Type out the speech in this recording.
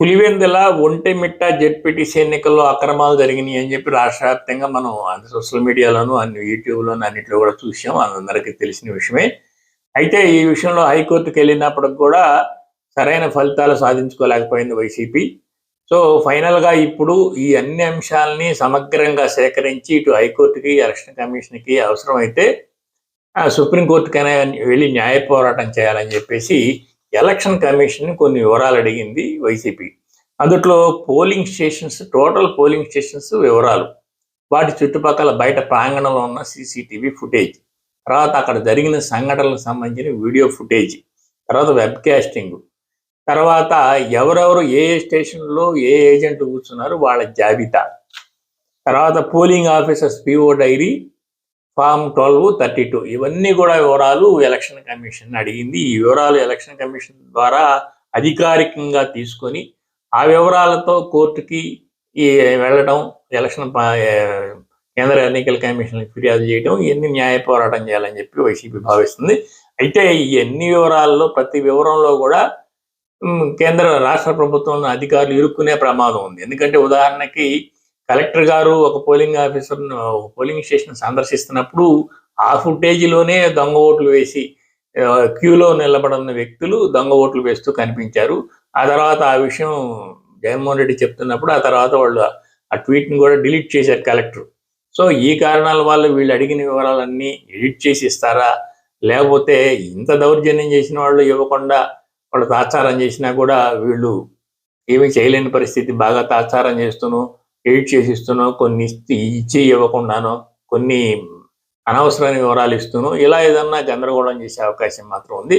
Pulivendula ఒంటెమిట్ట ZPTC ఎన్నికల్లో అక్రమాలు జరిగినాయి అని చెప్పి రాష్ట్ర వ్యాప్తంగా మనం అన్ని సోషల్ మీడియాలోను అన్ని యూట్యూబ్లోను అన్నింటిలో కూడా చూసాం. అందరికీ తెలిసిన విషయమే. అయితే ఈ విషయంలో హైకోర్టుకు వెళ్ళినప్పటికి కూడా సరైన ఫలితాలు సాధించుకోలేకపోయింది వైసీపీ. సో ఫైనల్గా ఇప్పుడు ఈ అన్ని అంశాలని సమగ్రంగా సేకరించి ఇటు హైకోర్టుకి ఎలక్షన్ కమిషన్కి అవసరమైతే సుప్రీంకోర్టుకైనా వెళ్ళి న్యాయ పోరాటం చేయాలని చెప్పేసి ఎలక్షన్ కమిషన్ కొన్ని వివరాలు అడిగింది వైసీపీ. అందుట్లో polling stations total polling stations వివరాలు. వాటి చుట్టుపక్కల బయట ప్రాంగణంలో ఉన్న సీసీటీవీ ఫుటేజ్. తర్వాత అక్కడ జరిగిన సంఘటనలకు సంబంధించిన వీడియో ఫుటేజ్. తర్వాత వెబ్ కాస్టింగ్. తర్వాత ఎవరెవరు ఏ ఏ స్టేషన్లో ఏ ఏజెంట్ కూర్చున్నారు వాళ్ళ జాబితా. తర్వాత polling officers PO diary form twelve thirty two. ఇవన్నీ కూడా వివరాలు ఎలక్షన్ కమిషన్ అడిగింది. ఈ వివరాలు ఎలక్షన్ కమిషన్ ద్వారా అధికారికంగా తీసుకొని ఆ వివరాలతో కోర్టుకి ఈ వెళ్ళడం ఎలక్షన్ కేంద్ర ఎన్నికల కమిషన్కి ఫిర్యాదు చేయడం ఇవన్నీ న్యాయ పోరాటం చేయాలని చెప్పి వైసీపీ భావిస్తుంది. అయితే ఈ అన్ని వివరాల్లో ప్రతి వివరంలో కూడా కేంద్ర రాష్ట్ర ప్రభుత్వం అధికారులు ఇరుక్కునే ప్రమాదం ఉంది. ఎందుకంటే ఉదాహరణకి కలెక్టర్ గారు ఒక పోలింగ్ ఆఫీసర్ ఒక పోలింగ్ స్టేషన్ సందర్శిస్తున్నప్పుడు ఆ ఫుటేజీలోనే దొంగ ఓట్లు వేసి క్యూలో నిలబడిన వ్యక్తులు దొంగ ఓట్లు వేస్తూ కనిపించారు. ఆ తర్వాత ఆ విషయం జగన్మోహన్ రెడ్డి చెప్తున్నప్పుడు ఆ తర్వాత వాళ్ళు ఆ ట్వీట్ని కూడా డిలీట్ చేశారు కలెక్టర్. సో ఈ కారణాల వల్ల వీళ్ళు అడిగిన వివరాలన్నీ ఎడిట్ చేసి ఇస్తారా? లేకపోతే ఇంత దౌర్జన్యం చేసిన వాళ్ళు ఇవ్వకుండా వాళ్ళు తాత్సారం చేసినా కూడా వీళ్ళు ఏమీ చేయలేని పరిస్థితి బాగా తాత్సారం చేస్తూను ఎడిట్ చేసి ఇస్తునో కొన్ని ఇచ్చి ఇచ్చి ఇవ్వకుండానో కొన్ని అనవసరమైన వివరాలు ఇస్తూనో ఇలా ఏదన్నా గందరగోళం చేసే అవకాశం మాత్రం ఉంది.